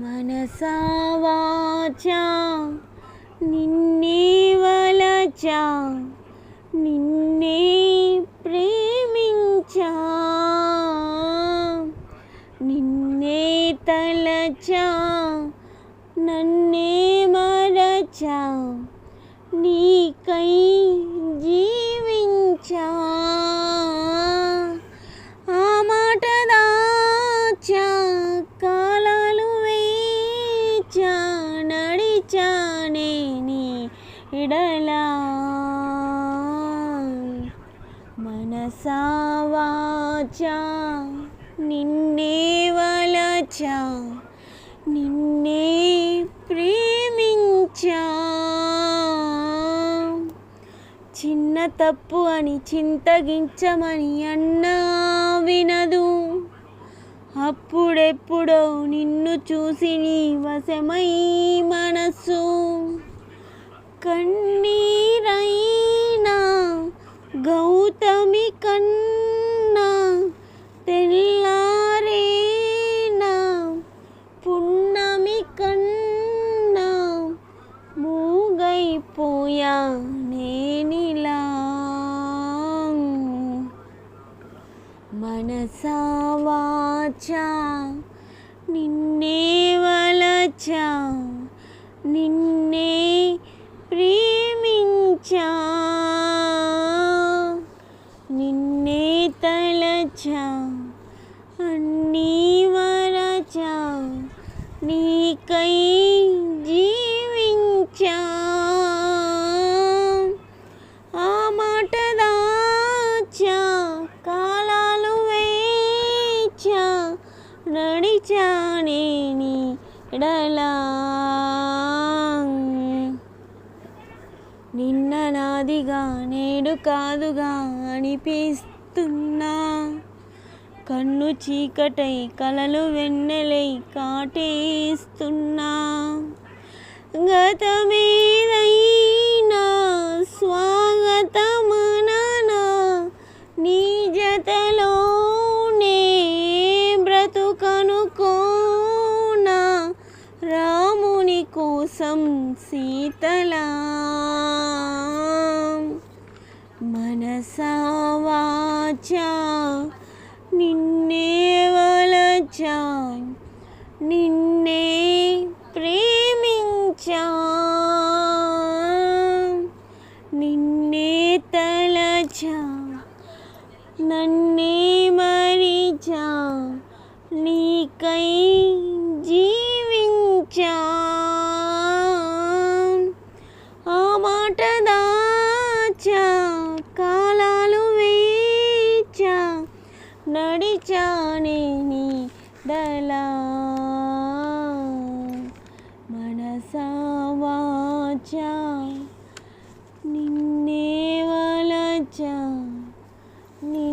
మనసా వాచా నిన్నే వలచా నిన్నే ప్రేమించా నిన్నే తలచా నన్నే మరచా నీకై ఇడలా. మనసావాచా నిన్నే వలచా నిన్నే ప్రేమించ. చిన్న తప్పు అని చింతగించమని అన్నా వినదు. అప్పుడెప్పుడో నిన్ను చూసి నీ వశమై మనసు కన్నీరైనా గౌతమి కన్నా తెల్లారేనా పున్నమి కన్నా మూగైపోయా నేనిలా. మనసా వాచా నిన్నే వలచా నిన్నే ప్రేమించా. నిన్నే తలచా అన్నీ మరచా. నీకై జీవించా. ఆ మాట దాచా కాలాలు వేచా. నడిచానే నీ ఎడలా నిన్న నాదిగా నేడు కాదుగా అనిపిస్తున్నా. కన్ను చీకటై కలలు వెన్నెలై కాటేస్తున్నా. గతమేదైనా స్వాగతమననా నీ జతలోనే బ్రతుకనుకోనా. రాముని కోసం సీతలా మనసా నిన్నే వలచా నిన్నే ప్రేమించా నిన్నే తలచా నన్నే మరిచా. మనసా వాచా నిన్నే వలచా నీ